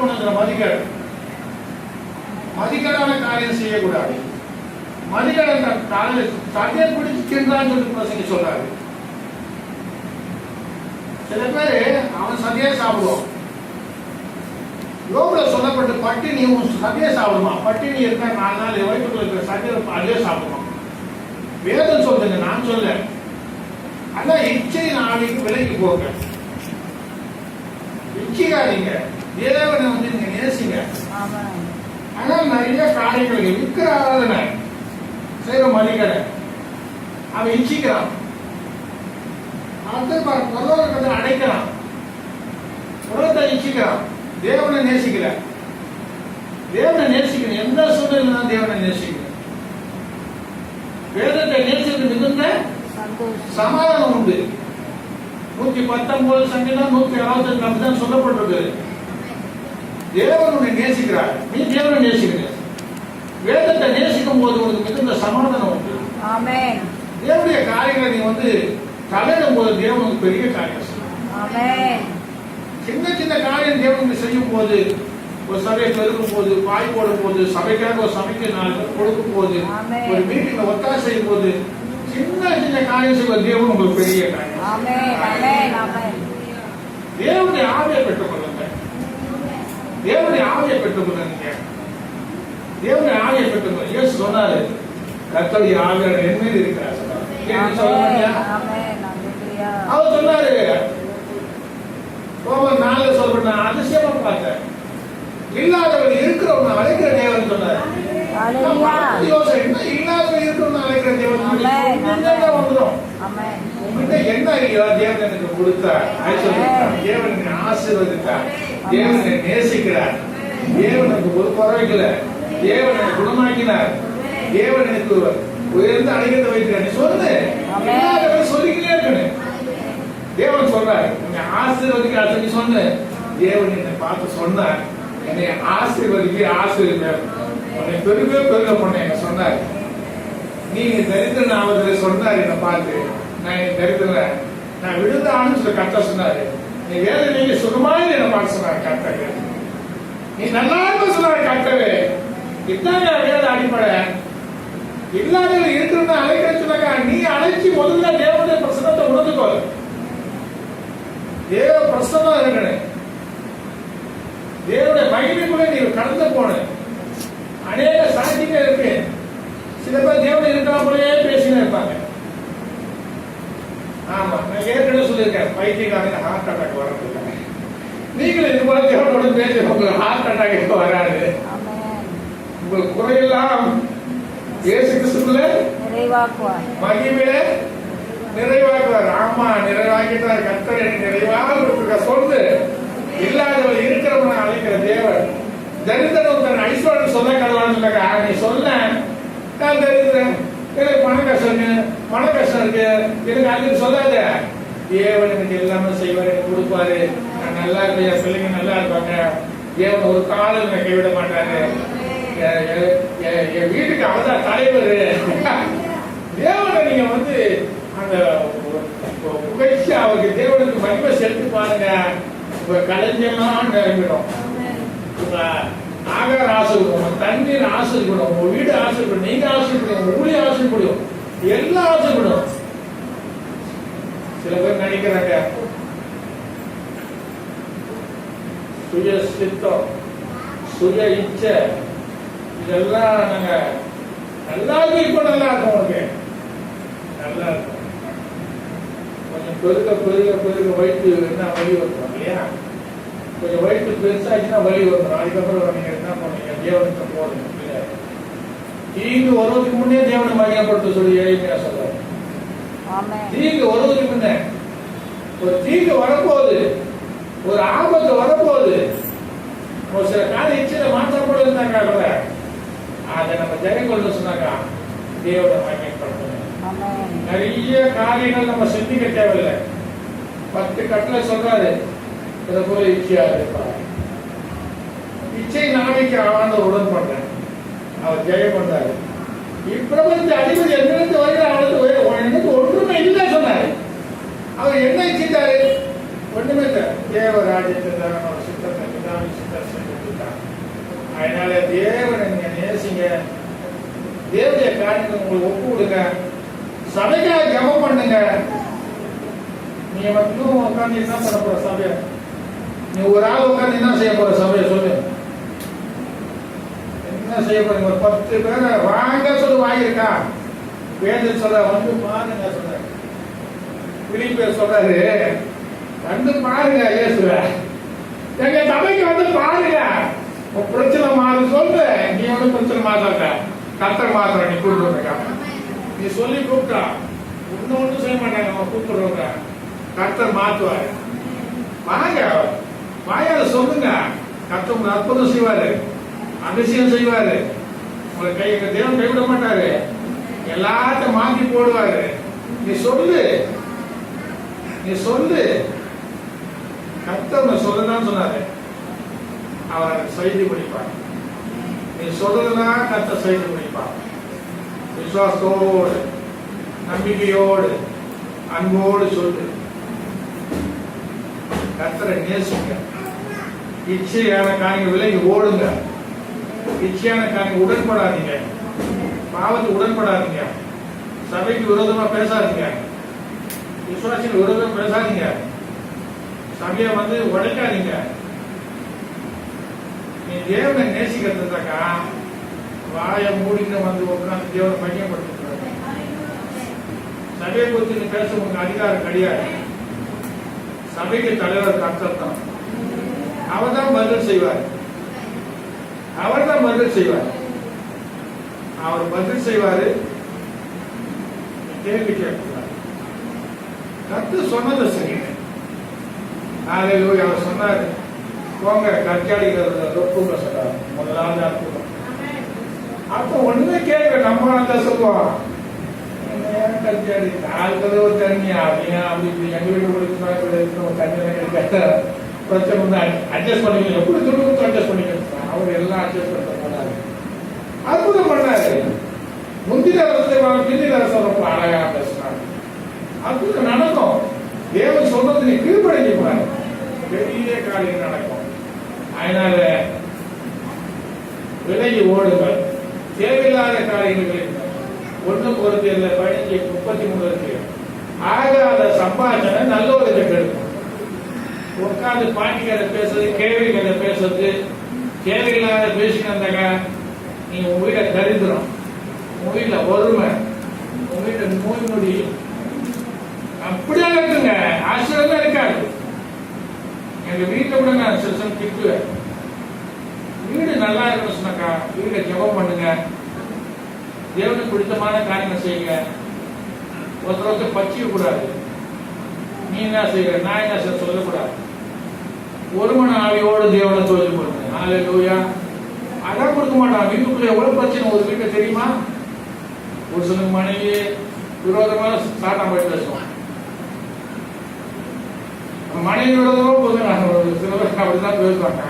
பண்ணுங்கிற மதிக்கேடு மதிக்கேடான காரியம் செய்யக்கூடாது. மதிகள் என்ற காலையில் சட்டையை பிடிச்சு சொல்லி பிரசங்க சொல்றாரு. சில பேர் அவன் சதையே சாப்பிடுவான். யோகுல சொல்லப்பட்ட பட்டினி உன் சதையே சாப்பிடுமா? பட்டினி இருக்க நாலு நாள் வயிற்றுக்குள்ள இருக்கிற சதையை அதே சாப்பிடுமா வேதம் சொல்லுங்க நான் சொல்ல அதான் இச்சை நாளைக்கு விலைக்கு போங்க. இச்சிக்காதீங்க தேவனை வந்து நீங்க நேசிங்க. ஆனால் நிறைய காரியங்கள் விற்கிற ஆராதனை செய்கிற மதிக்கடை அவன் இச்சிக்கிறான். அடுத்து பாரு பொருளாதாரத்தை அடைக்கிறான். உலகத்தை இச்சிக்கிறான். தேவனை நேசிக்கல. தேவனை நேசிக்கணும். எந்த சூழ்நிலை தான் தேவனை நேசிக்கணும் வேதத்தை நேசிக்கிறது மிகுந்த சமாதானம் உண்டு. நூத்தி பத்தொன்பது சங்கீதம் நூத்தி அறுபத்தஞ்சு அப்படிதான் சொல்லப்பட்டிருக்கு தேவன் உன்னை நேசிக்கிறார். நீ தேவனை நேசிக்கிற. வேதத்தை நேசிக்கும் போது உனக்கு மிகுந்த சமாதானம் உண்டு. தேவனுடைய காரியங்களை நீ வந்து தலையிடும் போது தேவனுக்கு பெரிய காரியம் சின்ன சின்ன காரியம் தேவனுக்கு செய்யும் போது ஒரு சபையை பெருக்கும் போது பாய் போடும் போது சபைக்காக ஒரு சபைக்கு பேர் கொடுக்கும் போது. ஒரு மீட்டிங்ல ஒத்தாசை செய்யும் போது சின்ன சின்ன காரியம் செய்வது தேவன் உங்களுக்கு பெரிய காரியம். தேவனுடைய ஆவியை பெற்றுக்கொள்ளுங்க தேவனுடைய ஆவியை பெற்றுக்கொள்ளுங்க தேவனுடைய ஆவியை பெற்றுக்கொள்ளுங்க இயேசு சொன்னாரு கர்த்தருடைய ஆவியான என் மேல் இருக்கிறார் அவர் சொன்னாரு ரோமர் நாலுல சொல்லப்பட்ட நான் அதிசயமா பார்த்தேன். இல்லாதவர் இருக்கிறவங்க அழைக்கிற தேவன் சொன்னார். யோசனை என்ன இல்லாதவர் இருக்கிறவங்க அழைக்கிற தேவன் வந்துடும் என்ன தேவன் எனக்கு கொடுத்தார். தேவன் ஆசீர்வதித்தார். தேவன் நேசிக்கிறார். தேவன் எனக்கு ஒரு குறைக்கல தேவன் என்னை குணமாக்கினார். தேவன் எனக்கு உயர்ந்த அடைகிறத வைக்கிறார் நீ சொல்லு. சொல்லிக்கிட்டே இருக்கணும். தேவன் சொல்றார் உன்னை ஆசீர்வதிக்கிறார் சொல்லி. சொன்ன தேவன் என்னை பார்த்து சொன்னார் என்னை ஆசீர்வதிக்க ஆசீர்வதிக்க உன்னை பெருக பெருக பண்ண என்ன சொன்னார். நீங்க தரித்திரன் ஆவதில் சொன்னார் என்னை பார்த்து. நான் என்னை தரித்திரன் நான் விழுந்தான்னு சொல்லி கத்த சொன்னாரு. நீ வேலை நீங்க சுகமாக என்ன பார்த்து சொன்னார் நீ நல்லா சொன்னார் கர்த்தவே இதாங்க வேத அடிப்படை. இல்லாத இருக்கிறத அழைக்கிறேன்னு நீ அழைச்சி முதல்ல தேவனுடைய பிரசனத்தை உணர்ந்துக்கோ தேவ பிரசனம் இருக்கணும் தேவனுடைய மகிமைக்குள்ள நீ கடந்து போன. அநேக சாட்சிகள் இருக்கு. சில பேர் தேவன் இருக்கிற போலயே பேசினே இருப்பாங்க. ஆமா நான் ஏற்கனவே சொல்லியிருக்கேன் பைத்தியக்காரங்க ஹார்ட் அட்டாக் வரதில்லை நீங்களும் இது போல தேவனோட பேசி உங்களுக்கு ஹார்ட் அட்டாக் எப்ப வராது. உங்கள் குறையெல்லாம் இயேசு கிறிஸ்துக்குள்ள மகிமையில நிறைவாக்குவார். ஆமா நிறைவாக்கிட்டார். கர்த்தர் எனக்கு நிறைவாக சொல்லு. இல்லாதவர் இருக்கிறவனை அழைக்கிற தேவன். தரித்திரம் தன் ஐஸ்வர்யம் சொல்ல ஆ, நீ சொல்ல. நான் தரித்திரன். எனக்கு பண கஷ்டம் மன கஷ்டம் இருக்கு. எனக்கு அதுக்கு சொல்லாத. தேவன் எனக்கு எல்லாமே செய்வார் எனக்கு கொடுப்பாரு. நான் நல்லா இருப்பேன் என் பிள்ளைங்க நல்லா இருப்பாங்க. தேவன் ஒரு காலம் என்னை கைவிட மாட்டாரு. என் வீட்டுக்கு அவதான் தலைவர். தேவனை நீங்க வந்து அந்த புகழ்ச்சி அவருக்கு தேவனுக்கு மகிமை செலுத்தி பாருங்க. உங்க கலைஞெல்லாம் நிரம்பிடும் நாகர் ஆகார ஆசைப்படும் தண்ணீர் ஆசைப்படும் உங்க வீடு ஆசைப்படும் நீங்க ஆசைப்படும் உங்க ஊழி ஆசைப்படும் எல்லாம் ஆசைப்படும் சில பேர் நினைக்கிறாங்க சுய சித்தம் சுய இச்சை இதெல்லாம் நாங்க நல்லாவே இப்ப நல்லா இருக்கும் உனக்கு. நல்லா இருக்கும். கொஞ்சம் பெருக பெருக பெருக வயிற்று என்ன வலி வந்துடும் இல்லையா? கொஞ்சம் வயிற்று பெருசாச்சுன்னா வலி வந்துடும் அதுக்கப்புறம் நீங்க என்ன பண்ணுவீங்க தேவனுக்கு போடுங்க தீங்கு வருவதுக்கு முன்னே தேவனை மகிமைப்படுத்த சொல்லி எளிமையா சொல்றாரு. தீங்கு வருவதுக்கு முன்னே. ஒரு தீங்கு வரப்போகுது ஒரு ஆபத்து வரப்போகுது ஒரு சில கால இச்சையில மாற்றப்படுதுனாக்கா கூட அதை நம்ம ஜெயங்கொள்ள சொன்னாக்கா தேவனை மகிமைப்படுத்தணும் நிறைய காரியங்கள் நம்ம சிந்திக்க தேவையில்லை. பத்து கட்டளை சொல்றாரு. இதை போல இச்சையா இருப்பார். இச்சை நாளைக்கு ஆவான உடன் பண்றேன் அவர் ஜெயம் பண்றாரு. இப்பிரபஞ்ச அதிபதி எங்கிருந்து வருகிற அவனுக்கு எனக்கு ஒன்றுமே இல்லை சொன்னார். அவர் என்ன இச்சிட்டாரு? ஒண்ணுமே இல்லை. தேவராஜ்யத்தை தான் அவர் சித்தத்தை தான் சித்தத்தை அதனால தேவனை நீங்க நேசிங்க. தேவனுடைய காரியத்தை உங்களுக்கு ஒப்பு கொடுங்க. சபைக்காக ஜபம் பண்ணுங்க. நீ மட்டும் உட்காந்து என்ன பண்ண போற சபையை? நீ ஒரு ஆள் உட்காந்து என்ன செய்ய போற சபையை சொல்லு என்ன செய்ய போறீங்க? ஒரு பத்து பேர் வாங்க சொல்லு வாங்கியிருக்கா வேந்து சொல்ற வந்து பாருங்க சொல்ற. பிலிப்பேர் சொல்றாரு. வந்து பாருங்க இயேசுவ. எங்க சபைக்கு வந்து பாருங்க. உன் பிரச்சனை மாறு சொல்லு. நீ வந்து பிரச்சனை மாத்தாட்ட கத்தர் மாத்திரம் நீ கூப்பிடுறா நீ சொல்லி கூப்பிட்டா. ஒன்னும் ஒன்றும் செய்ய மாட்டாங்க. நம்ம கூப்பிடுறவங்க. கர்த்தர் மாத்துவாரு. வாங்க. வாயால சொல்லுங்க. கர்த்தர் அற்புதம் செய்வாரு. அதிசயம் செய்வாரு. உங்களை கை தேவன் கைவிட மாட்டாரு. எல்லாத்தையும் மாத்தி போடுவாரு. நீ சொல்லு. நீ சொல்லு. கர்த்தர் சொல்லுதான் சொன்னாரு. அவர் அதை செய்தி முடிப்பார். நீ சொல்லுதுன்னா கத்த செய்தி முடிப்பார். விசுவாசத்தோடு நம்பிக்கையோடு அன்போடு சொல்லு. கத்தரை நேசிங்க. இச்சையான காரியங்கள் விலகி ஓடுங்க. பிச்சையான காரியம் உடன்படாதீங்க. பாவத்துக்கு உடன்படாதீங்க. சபைக்கு விரோதமா பேசாதீங்க. விசுவாசிக்கு விரோதமா பேசாதீங்க. சபையை வந்து உடைக்காதீங்க. நீ தேவனை நேசிக்கிறதுக்கா வாயை மூடின்னு வந்து உட்காந்து தேவனை பையன்படுத்த சபையை குறித்து நீ பேச உனக்கு அதிகாரம் கிடையாது. சபைக்கு தலைவர் கர்த்தர் தான். அவர் தான் பதில் செய்வார். அவர் தான் பதில் செய்வார். அவர் பதில் செய்வாரு. கேள்வி கேட்கிறார் கத்து சொன்னது சரி. நாளையில் போய் அவர் சொன்னார். போங்க கற்காடிக்கிறத ரொப்புங்க சொன்னார். முதலாவது அற்புதம் அப்போ ஒண்ணுமே கேட்க நம்ம அந்த சொல்லுவோம் ஏன் நாலு ஒரு தண்ணி அப்படியா அப்படி எங்க வீட்டு கொடுத்து தண்ணி கிடைக்காத பிரச்சனை வந்து அட்ஜஸ்ட் பண்ணிக்கணும் எப்படி அட்ஜஸ்ட் பண்ணிக்கணும் அவர் எல்லாம் அட்ஜஸ்ட் பண்ண போனாரு அற்புதம் பண்ணாரு. முந்தின அரசு பிந்தின அரசு ரொம்ப அழகா பேசினாரு. அற்புதம் நடக்கும். தேவன் சொன்னது நீ கீழ்படைஞ்சு பாரு பெரிய காரியம் நடக்கும். அதனால விலகி ஓடுங்கள். தேவையில்லாத காரியங்களில் ஒண்ணு பொறுத்து இல்லை. பதினஞ்சு முப்பத்தி மூணு இருக்கு. ஆகாத சம்பாஷனை நல்ல ஒரு கெடுக்கும். உட்காந்து பாட்டிக்கார பேசுறது கேள்வி கதை பேசுறது தேவையில்லாத பேசினாங்க நீ உன் வீட்டை தரித்திரம். உன் வீட்டுல வறுமை உன் வீட்டுல நோய் நொடி. அப்படியே இருக்குங்க. ஆசிரியமே இருக்காது. எங்க வீட்டை கூட நான் சில சமயம் திட்டுவேன். வீடு நல்லா இருக்கணும் சொன்னாக்கா வீட்டை ஜெபம் பண்ணுங்க. தேவனுக்கு பிடித்தமான காரியங்கள் செய்யுங்க. ஒருத்தர் ஒருத்தர் பச்சிக்க கூடாது. நீ என்ன செய்யற நான் என்ன செய்ய சொல்லக்கூடாது. ஒரு மணி ஆவியோடு தேவனை தோல்வி பண்ணுங்க அதான் கொடுக்க மாட்டான் வீட்டுக்குள்ள எவ்வளவு பிரச்சனை ஒரு வீட்டை தெரியுமா? ஒரு சில மனைவி விரோதமா சாட்டம் போய் பேசுவான் மனைவி விரோதமா போதும் சில பேர் அப்படிதான் பேசுவாங்க.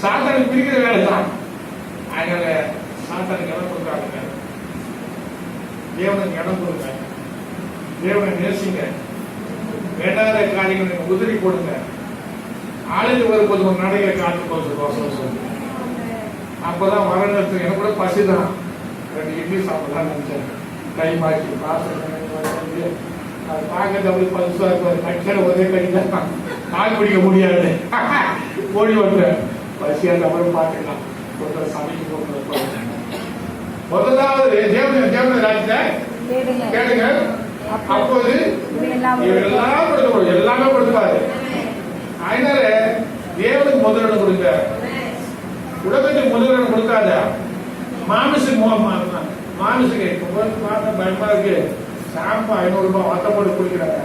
சாத்தானுக்கு பிரிக்கிற வேலை தான் அதனால சாத்தானுக்கு இடம் கொடுக்காதுங்க. தேவனுக்கு இடம் கொடுங்க. தேவனை நேசிங்க. வேண்டாத காரியங்களை நீங்க கொடுங்க ஆளுக்கு வரும்போது ஒரு நடைகளை காத்து போது சொல்லு அப்பதான் வர நேரத்துக்கு எனக்கு கூட பசிதான் ரெண்டு இட்லி சாப்பிடலாம் நினைச்சேன். டைம் ஆச்சு பாசம் அது பார்க்க அப்படி பசுவா இருக்கும் கட்சியில ஒரே கடிதான் தாக்கு பிடிக்க முடியாது. ஓடி வந்தேன் பசியா அப்புறம் பார்த்துக்கலாம் ஒருத்தர் சமைக்க போட்டு முதலாவது தேவன தேவன ராஜ்யத்தை கேளுங்க அப்போது எல்லாம் கொடுக்க எல்லாமே கொடுப்பாரு அதனால தேவனுக்கு முதலிடம் கொடுங்க உலகத்துக்கு முதலிடம் கொடுக்காத. மாமிசுக்கு முகம் மாமிசுக்கு இப்போ பார்த்தா பயமா இருக்கு. ஷாம்பு ஐநூறு ரூபாய் வத்த போட்டு குடிக்கிறாங்க.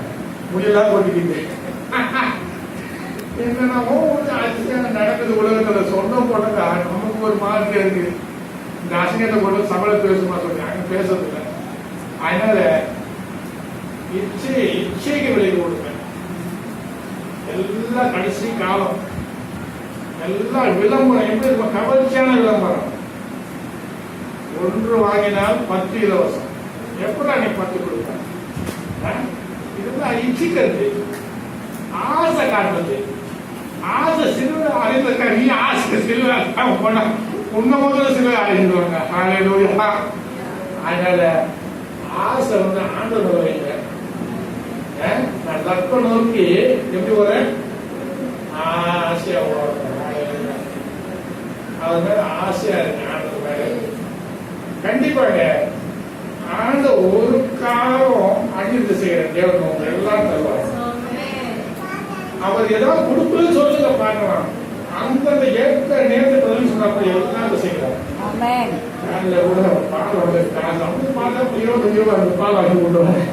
முடியெல்லாம் கொட்டிக்கிட்டு. என்னென்னமோ ஒரு அதிசயம் நடக்குது உலகத்துல. சொன்ன போனதா நமக்கு ஒரு மாதிரி இருக்கு. இந்த அசிங்கத்தை கொண்டு சம்பளம் பேசுமா சொல்றாங்க பேசுறது இல்லை அதனால இச்சை இச்சைக்கு விலை கொடுங்க. எல்லாம் கடைசி காலம். எல்லாம் விளம்பரம். எப்படி இருக்கும்? கவர்ச்சியான விளம்பரம். ஒன்று வாங்கினால் பத்து இலவசம். எப்படா நீ பத்து கொடுப்ப? இதுதான் இச்சிக்கிறது ஆசை காட்டுறது ஆசை சிறுவ அறிந்த நீ ஆசை சிறுவ போனா? உன்ன முதல்ல சிலர் அறிந்துருவாங்க அதனால ஆசை வந்து ஆண்டு வைங்க நான் நோக்கி எப்படி வரேன் ஆசையா. அது மேல ஆசையா இருக்கு ஆண்டவர் மேல கண்டிப்பாங்க ஆண்ட ஒரு காலம் அழிந்து செய்யற தேவன் உங்க எல்லாம் தருவார் அவர் ஏதாவது கொடுக்குன்னு சொல்லுங்க பார்க்கலாம் அந்தந்த ஏற்ற நேரத்துக்கு சொன்னப்ப எல்லாம் செய்யறார் ஆமென் காலைல கூட பால் வந்து காலைல அந்த பால் வாங்கி வரேன்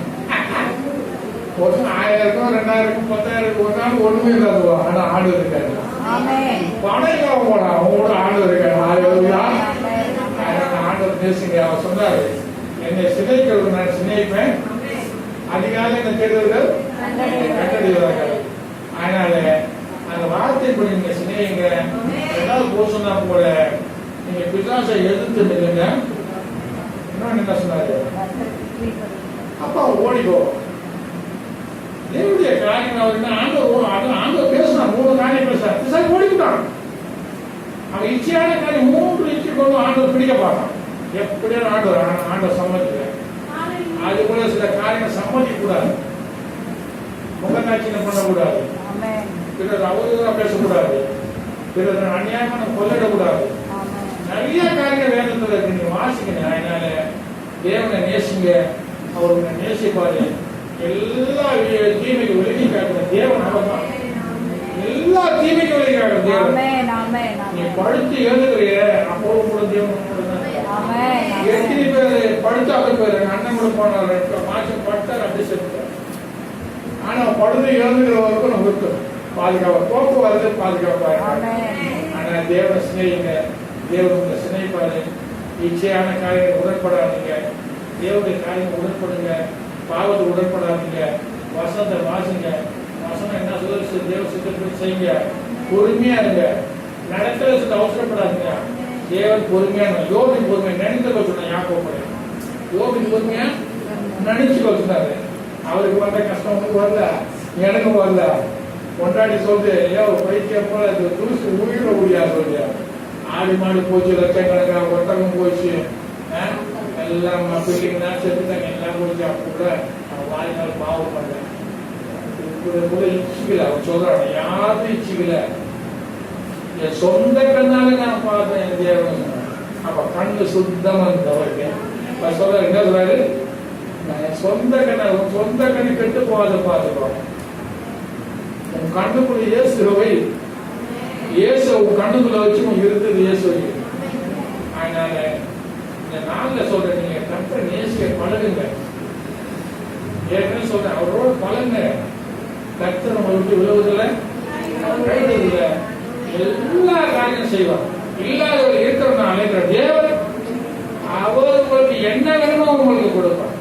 ஒரு ஆயிரம் ரெண்டாயிரம் பத்தாயிரம் ஒரு நாள் ஒண்ணுமே இல்லாத ஆனா ஆடு இருக்காரு. ஆமென். படையில போனா அவங்களோட ஆடு இருக்காரு. ஆயிரம் ஆண்டவர் பேசுங்க அவர் சொன்னாரு. என்னை சிதைக்கிறது நான் சிநேகிப்பேன் அதிகாலை என்ன தேடுவர்கள் கட்டடிவார்கள் அதனால அந்த வார்த்தைப்படி நீங்க சிநேகிங்க ஏதாவது சொன்னா கூட நீங்க பிசாசை எதிர்த்து நில்லுங்க. இன்னொன்னு என்ன சொன்னாரு? அப்பா ஓடிக்கோ. தேவனுடைய ஆண்டவர் ஆண்டவர் பேசினா மூணு காரியம் பேசுறாரு. பிசாசு ஓடிக்கிட்டான் அவன் இச்சையான காரியம் மூன்று இச்சை கொண்டு ஆண்டவர் பிடிக்க பார்த்தான். எப்படியான ஆண்டவர்? ஆண்டவர் சம்மதிக்கிறேன் அது கூட சில காரியங்கள் சம்மதிக்க கூடாது முகநாட்சியம் பண்ணக்கூடாது. பிறர் அவதூறா பேசக்கூடாது. பிறர் அநியாயமா நம்ம நிறைய காரியங்கள் வேதத்துல இருக்கு. நீங்க வாசிக்கணும். அதனால தேவனை நேசிங்க. நேசிப்பாரு. எல்லா தீமைக்கு விலகி காக்கிற தேவன் அவர்தான் எல்லா தீமைக்கு விலகி காக்கிற தேவன் நீ படுத்து எழுதுறிய அப்போ கூட தேவன் எத்தனை பேர் படுத்து அப்படி பேர் எங்க அண்ணன் கூட போனார். மாசம் படுத்தார் அப்படி செத்துட்டார். ஆனா படுத்து எழுதுகிற வரைக்கும் நம்ம இருக்கும் பாதுகாப்பு போக்குவரத்து பாதுகாப்பாக ஆமென். ஆனா தேவனை சிநேகிங்க. தேவன் உங்களை சிநேகிப்பாரு. இச்சையான காரியங்கள் உடன்படாதீங்க. தேவனுடைய காரியங்கள் உடன்படுங்க. பாவத்தை உடன்படாதீங்க. வசனத்தை வாசிங்க. வசனம் என்ன சொல்லுது? தேவ சித்தப்படி செய்யுங்க. பொறுமையா இருங்க. நடக்கிற சில அவசரப்படாதீங்க. தேவன் பொறுமையான இருங்க. யோபின் பொறுமையா நினைத்து சொன்ன யாக்கோப்பட யோபின் பொறுமையா நினைச்சு சொன்னாரு. அவருக்கு வந்த கஷ்டம் வந்து வரல. எனக்கு வரல. கொண்டாடி சொல்லுது ஏோ பைத்தியம் போல இது தூசு உயிர முடியாது சொல்லுது ஆடு மாடு போச்சு லட்சக்கணக்கான ஒட்டகம் போச்சு. எல்லாம் பிள்ளைங்க செத்துட்டாங்க எல்லாம் அப்ப கூட அவன் வாழ்நாள் பண்ணல கூட கூட இச்சிக்கல அவன் சொல்றான் யாரும் இச்சிக்கல என் சொந்த கண்ணால நான் பார்த்தேன் என் தேவன் அப்ப கண்ணு சுத்தமா இருந்தது அவருக்கு அப்ப சொல்றாரு என்ன சொல்றாரு நான் என் சொந்த கண்ணை சொந்த கண்ணு கெட்டு போகாத பாத்துக்கோ உன் கண்ணுக்குள்ள இயேசுவை இயேசு உன் கண்ணுக்குள்ள வச்சு உன் இருந்தது இயேசு அதனால இந்த நாள்ல சொல்றேன் நீங்க கற்ற நேசிக்க பழகுங்க. ஏற்கனவே சொல்றேன் அவரோட பழங்க கர்த்தர் நம்மளை விட்டு விழுவதில்லை எல்லா காரியம் செய்வார். இல்லாதவர் இருக்கிறவங்க அழைக்கிற தேவன் அவர் உங்களுக்கு என்ன வேணுமோ உங்களுக்கு கொடுப்பார்.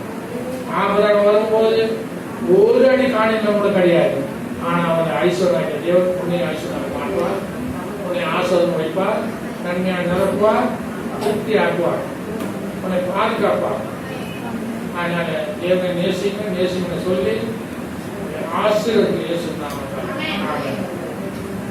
ஆபரகம் வரும்போது ஒரு அடி காணியம் கூட கிடையாது. ஆனா அவர் ஐஸ்வர்யா தேவன் உன்னை ஐஸ்வர்யா மாட்டுவார் உன்னை ஆசிரம் வைப்பார் நன்மையா நிரப்புவார். திருப்தி ஆக்குவார் உன்னை பாதுகாப்பார் அதனால தேவனை நேசிங்க நேசிங்க சொல்லி ஆசீர்வதிக்க இயேசு நாமத்தில் ஆமென்